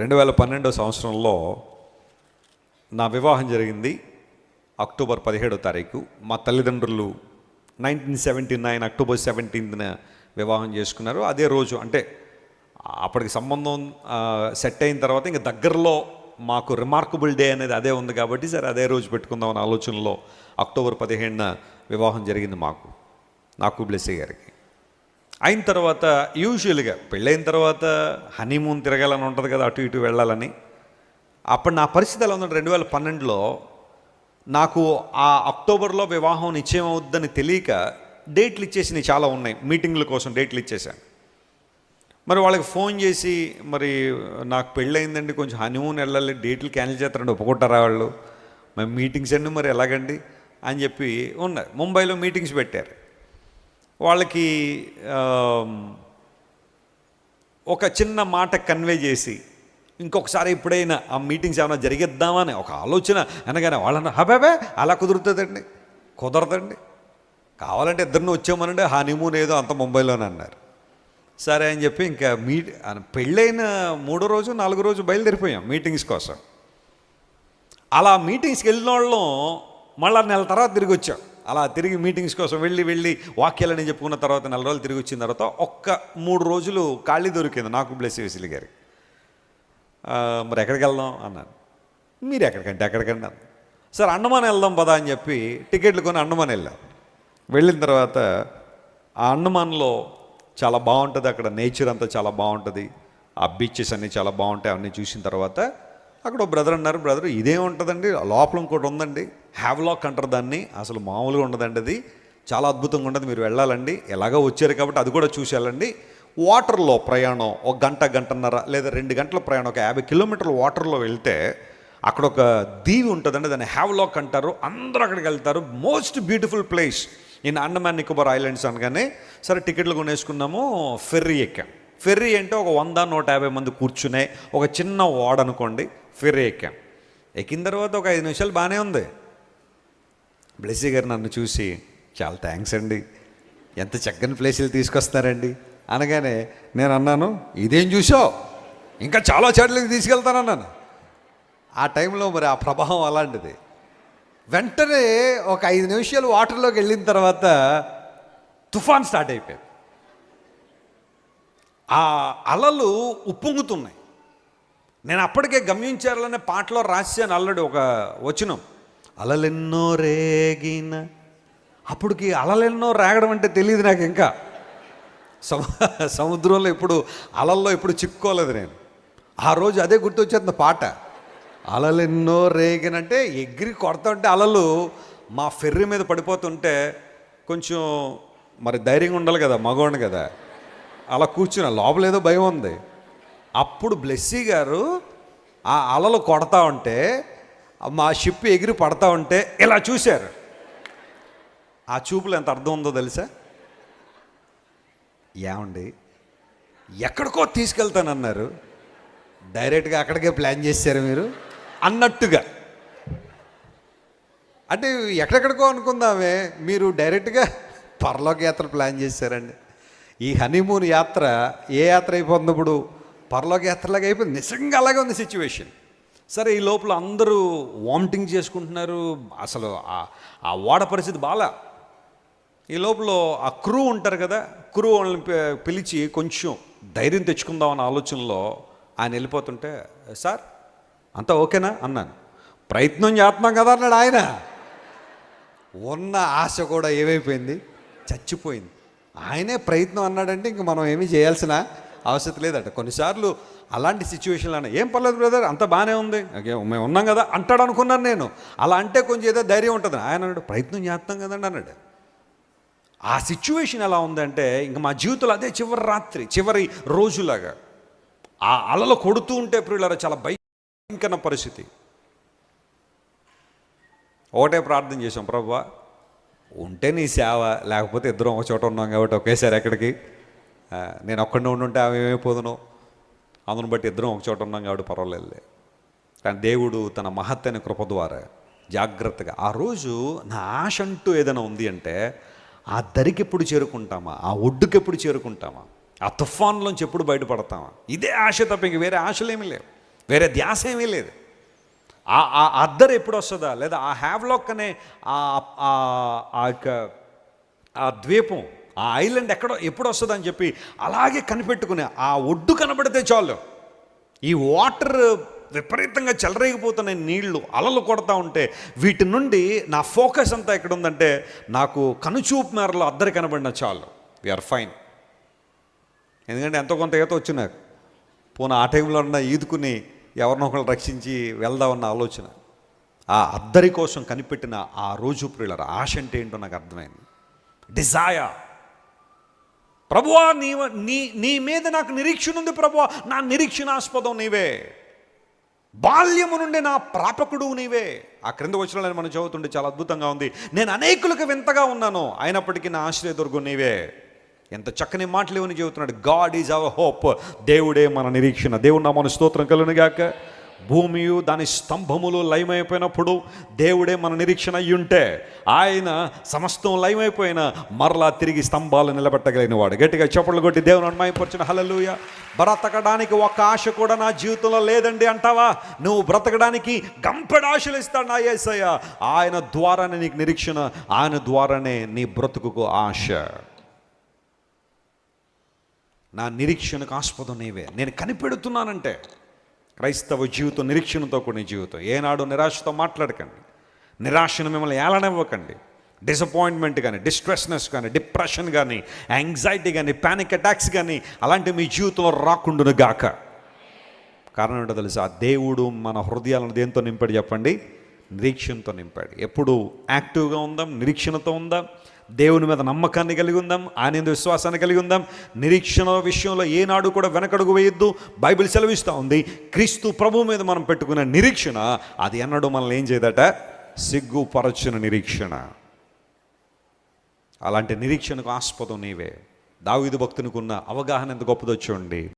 రెండు వేల పన్నెండో సంవత్సరంలో నా వివాహం జరిగింది అక్టోబర్ పదిహేడో తారీఖు. మా తల్లిదండ్రులు నైన్టీన్ సెవెంటీ నైన్ అక్టోబర్ సెవెంటీన్త్న వివాహం చేసుకున్నారు. అదే రోజు అంటే అప్పటికి సంబంధం సెట్ అయిన తర్వాత ఇంకా దగ్గరలో మాకు రిమార్కబుల్ డే అనేది అదే ఉంది కాబట్టి సరే అదే రోజు పెట్టుకుందాం అనే ఆలోచనలో అక్టోబర్ పదిహేడున వివాహం జరిగింది మాకు. నాకు బ్లెస్సీ గారికి. అయిన తర్వాత యూజువల్గా పెళ్ళైన తర్వాత హనీమూన్ తిరగాలని ఉంటుంది కదా అటు ఇటు వెళ్ళాలని. అప్పుడు నా పరిస్థితి ఎలా ఉందంటే రెండు వేల పన్నెండులో నాకు ఆ అక్టోబర్లో వివాహం నిశ్చయం అవుద్దని తెలియక డేట్లు ఇచ్చేసినవి చాలా ఉన్నాయి. మీటింగ్ల కోసం డేట్లు ఇచ్చేసాను మరి వాళ్ళకి ఫోన్ చేసి మరి నాకు పెళ్ళయిందండి కొంచెం హనీమూన్ వెళ్ళాలి డేట్లు క్యాన్సిల్ చేస్తారండి ఒప్పుకుంటారా వాళ్ళు? మరి మీటింగ్స్ అండి మరి ఎలాగండి? అని చెప్పి ఉన్నాయి ముంబైలో మీటింగ్స్ పెట్టారు. వాళ్ళకి ఒక చిన్న మాట కన్వే చేసి ఇంకొకసారి ఎప్పుడైనా ఆ మీటింగ్స్ ఏమైనా జరిగిద్దామని ఒక ఆలోచన అనగానే వాళ్ళన్న హబాబే అలా కుదురుతుందండి కుదరదండి. కావాలంటే ఇద్దరిని వచ్చామనండి హనీమూన్ ఏదో అంత ముంబైలోనే అన్నారు. సరే అని చెప్పి ఇంకా మీ పెళ్ళైన మూడో రోజు నాలుగో రోజు బయలుదేరిపోయాం మీటింగ్స్ కోసం. అలా మీటింగ్స్కి వెళ్ళిన వాళ్ళం మళ్ళా నెల తర్వాత తిరిగి వచ్చాం అలా తిరిగి మీటింగ్స్ కోసం వెళ్ళి వెళ్ళి వాక్యాలని చెప్పుకున్న తర్వాత నెల రోజులు తిరిగి వచ్చిన తర్వాత ఒక్క మూడు రోజులు ఖాళీ దొరికింది నాకు బ్లెస్ వేసిలి గారికి. మరి ఎక్కడికి వెళ్దాం? అన్నాను. మీరు ఎక్కడికంటే ఎక్కడికండి సరే సార్ అండమాన్ వెళ్దాం పదా అని చెప్పి టికెట్లు కొని అండమాన్ వెళ్ళాం. వెళ్ళిన తర్వాత ఆ అండమాన్లో చాలా బాగుంటుంది అక్కడ నేచర్ అంతా చాలా బాగుంటుంది ఆ బీచెస్ అన్నీ చాలా బాగుంటాయి అవన్నీ చూసిన తర్వాత అక్కడ బ్రదర్ అన్నారు. బ్రదర్ ఇదే ఉంటుందండి లోపల ఇంకోటి ఉందండి. హ్యావ్లాక్ అంటారు దాన్ని. అసలు మామూలుగా ఉండదండి అది. చాలా అద్భుతంగా ఉండదు మీరు వెళ్ళాలండి. ఎలాగో వచ్చారు కాబట్టి అది కూడా చూసి వెళ్ళండి వాటర్లో ప్రయాణం ఒక గంట గంటన్నర లేదా రెండు గంటల ప్రయాణం ఒక యాభై కిలోమీటర్ల వాటర్లో వెళ్తే అక్కడ ఒక దీవి ఉంటుందండి. దాన్ని హ్యావ్లాక్ అంటారు. అందరూ అక్కడికి వెళ్తారు. Most beautiful place in Andaman Nicobar islands అనగానే సరే టికెట్లు కొనేసుకున్నాము ఫెర్రీ ఎక్కాం. ఫెర్రీ అంటే ఒక వంద నూట యాభై మంది కూర్చునే ఒక చిన్న వాడ అనుకోండి ఫెర్రీ ఎక్కాం. ఎక్కిన తర్వాత ఒక ఐదు నిమిషాలు బాగానే ఉంది. బ్లెస్సీ గారు నన్ను చూసి చాలా థ్యాంక్స్ అండి. ఎంత చక్కని ప్లేసులు తీసుకొస్తారండి అనగానే నేను అన్నాను ఇదేం చూసావు? ఇంకా చాలా చోట్లకి తీసుకెళ్తానన్నాను. ఆ టైంలో మరి ఆ ప్రభావం అలాంటిది. వెంటనే ఒక ఐదు నిమిషాలు వాటర్లోకి వెళ్ళిన తర్వాత తుఫాన్ స్టార్ట్ అయిపోయింది. ఆ అలలు ఉప్పొంగుతున్నాయి. నేను అప్పటికే గమనించాలనే పాటలో రాశాను ఆల్రెడీ ఒక వచనం. అలలెన్నో రేగిన. అప్పటికి అలలెన్నో రాగడం అంటే తెలియదు నాకు ఇంకా. సము- సముద్రంలో ఇప్పుడు అలల్లో ఇప్పుడు చిక్కుకోలేదు నేను. ఆ రోజు అదే గుర్తొచ్చేది పాట. అలలెన్నో రేగినంటే ఎగిరి కొడతాంటే అలలు మా ఫెర్రీ మీద పడిపోతుంటే కొంచెం మరి ధైర్యంగా ఉండాలి కదా మగవాడు కదా. అలా కూర్చున్నా లోపల ఏదో భయం ఉంది. అప్పుడు బ్లెస్సీ గారు ఆ అలలు కొడతా ఉంటే మా షిప్ ఎగిరి పడతా ఉంటే ఇలా చూశారు. ఆ చూపులు ఎంత అర్థం ఉందో తెలుసా? ఏమండి ఎక్కడికో తీసుకెళ్తానన్నారు. డైరెక్ట్గా అక్కడికే ప్లాన్ చేశారు మీరు? అన్నట్టుగా. అంటే ఎక్కడెక్కడికో అనుకుందామే మీరు డైరెక్ట్గా పరలోక యాత్ర ప్లాన్ చేశారండి. ఈ హనీమూన్ యాత్ర ఏ యాత్ర అయిపోతుంది ఇప్పుడు? పరలోక యాత్రలాగా అయిపోయింది. నిజంగా అలాగే ఉంది సిచ్యువేషన్. సరే ఈ లోపల అందరూ వామిటింగ్ చేసుకుంటున్నారు. అసలు ఆ- ఓడ పరిస్థితి బాలా. ఈ లోపల ఆ క్రూ ఉంటారు కదా క్రూ వాళ్ళని పిలిచి కొంచెం ధైర్యం తెచ్చుకుందాం అన్న ఆలోచనలో ఆయన వెళ్ళిపోతుంటే సార్ అంతా ఓకేనా? అన్నాను. ప్రయత్నం చేస్తున్నాం కదా అన్నాడు ఆయన. ఉన్న ఆశ కూడా ఏమైపోయింది? చచ్చిపోయింది. ఆయనే ప్రయత్నం అన్నాడంటే ఇంక మనం ఏమీ చేయాల్సిన అవసరం లేదట. కొన్నిసార్లు అలాంటి సిచ్యువేషన్లో ఏం పర్లేదు బ్రదర్ అంత బాగానే ఉంది. మేము ఉన్నాం కదా అంటాడు అనుకున్నాను నేను. అలా అంటే కొంచెం ఏదో ధైర్యం ఉంటుంది. ఆయన అన్నాడు ప్రయత్నం చేస్తాం కదండి అన్నాడు. ఆ సిచ్యువేషన్ ఎలా ఉందంటే ఇంక మా జీవితంలో అదే చివరి రాత్రి చివరి రోజులాగా. ఆ అలలు కొడుతూ ఉంటే ప్రియులారా చాలా భయంకర పరిస్థితి. ఒకటే ప్రార్థన చేశాం ప్రభా ఉంటే నీ సేవ లేకపోతే ఇద్దరం ఒక చోట ఉన్నాం కాబట్టి ఒకేసారి ఎక్కడికి? నేను ఒక్కడిని ఉండుంటే ఆమె ఏమైపోదును? అందును బట్టి ఇద్దరం ఒక చోట ఉన్నాం కాబట్టి పర్వాలేదులే. కానీ దేవుడు తన మహత్తైన కృప ద్వారా జాగ్రత్తగా ఆ రోజు నా ఆశ అంటూ ఏదైనా ఉంది అంటే ఆ దరికి ఎప్పుడు చేరుకుంటామా? ఆ ఒడ్డుకి ఎప్పుడు చేరుకుంటామా? ఆ తుఫాన్లోంచి ఎప్పుడు బయటపడతామా? ఇదే ఆశ తప్ప ఇంక వేరే ఆశలేమీ లేవు. వేరే ధ్యాస ఏమీ లేదు. ఆ ఆ అద్దరు ఎప్పుడు వస్తుందా? లేదా ఆ హ్యావ్లాక్ అనే ఆ ఆ- ఆ యొక్క ఆ ద్వీపం ఆ ఐలాండ్ ఎక్కడో ఎప్పుడు వస్తుందని చెప్పి అలాగే కనిపెట్టుకుని ఆ ఒడ్డు కనబడితే చాలు. ఈ వాటర్ విపరీతంగా చెలరేగిపోతున్న నీళ్ళు అలలు కొడతా ఉంటే వీటి నుండి నా ఫోకస్ అంతా ఎక్కడ ఉందంటే నాకు కనుచూపు మేరలో అద్దరి కనబడిన చాలు. వీఆర్ ఫైన్ ఎందుకంటే ఎంతో కొంత ఈత వచ్చిన నాకు. పోనీ ఆ టైంలో ఉన్న ఈదుకుని ఎవరినో ఒకళ్ళు రక్షించి వెళ్దామన్న ఆలోచన. ఆ అద్దరి కోసం కనిపెట్టిన ఆ రోజు ప్రియులర్ ఆశ అంటే ఏంటో నాకు అర్థమైంది. డిజాయర్ ప్రభువా నీ నీ నీ మీద నాకు నిరీక్షణ ఉంది ప్రభువా. నా నిరీక్షణాస్పదం నీవే. బాల్యము నుండి నా ప్రాపకుడు నీవే. ఆ క్రింద వచ్చిన మనం చదువుతుంటే చాలా అద్భుతంగా ఉంది. నేను అనేకులకు వింతగా ఉన్నాను. అయినప్పటికీ నా ఆశ్రయ దుర్గం నీవే. ఎంత చక్కని మాటలు ఇవని చెబుతున్నాడు. God is our hope. దేవుడే మన నిరీక్షణ. దేవుడు నా మన స్తోత్రం కలుగునుగాక. భూమియు దాని స్తంభములు లయమైపోయినప్పుడు దేవుడే మన నిరీక్షణ అయ్యుంటే ఆయన సమస్తం లయమైపోయిన మరలా తిరిగి స్తంభాలు నిలబెట్టగలిగిన వాడు గట్టిగా చప్పట్లు కొట్టి దేవుని అన్మాయపరిచిన హలలుయ బ్రతకడానికి ఒక్క ఆశ కూడా నా జీవితంలో లేదండి అంటావా? నువ్వు బ్రతకడానికి గంపెడు ఆశలు ఇస్తాడు నా ఏసయ్య. ఆయన ద్వారానే నీకు నిరీక్షణ ఆయన ద్వారానే నీ బ్రతుకుకు ఆశ. నా నిరీక్షణకు ఆస్పదం నీవే. నేను కనిపెడుతున్నానంటే క్రైస్తవ జీవితం నిరీక్షణతో కూడిన జీవితం. ఏనాడు నిరాశతో మాట్లాడకండి. నిరాశను మిమ్మల్ని ఏలనివ్వకండి. డిసప్పాయింట్మెంట్ కానీ డిస్ట్రెస్నెస్ కానీ డిప్రెషన్ కానీ యాంగ్జైటీ కానీ ప్యానిక్ అటాక్స్ కానీ అలాంటి మీ జీవితంలో రాకుండును గాక. కారణం ఏంటో తెలుసా? దేవుడు మన హృదయాలను దేంతో నింపాడు చెప్పండి? నిరీక్షణతో నింపాడు. ఎప్పుడు యాక్టివ్గా ఉందాం? నిరీక్షణతో ఉందాం? దేవుని మీద నమ్మకాన్ని కలిగి ఉందాం ఆయన విశ్వాసాన్ని కలిగి ఉందాం. నిరీక్షణ విషయంలో ఏనాడు కూడా వెనకడుగు వేయొద్దు. బైబిల్ సెలవిస్తూ ఉంది క్రీస్తు ప్రభు మీద మనం పెట్టుకున్న నిరీక్షణ అది ఎన్నడూ మనల్ని ఏం చేయదట? సిగ్గుపరచిన నిరీక్షణ. అలాంటి నిరీక్షణకు ఆస్పదం నీవే. దావీదు భక్తునికున్న అవగాహన ఎంత గొప్పదో చూడండి.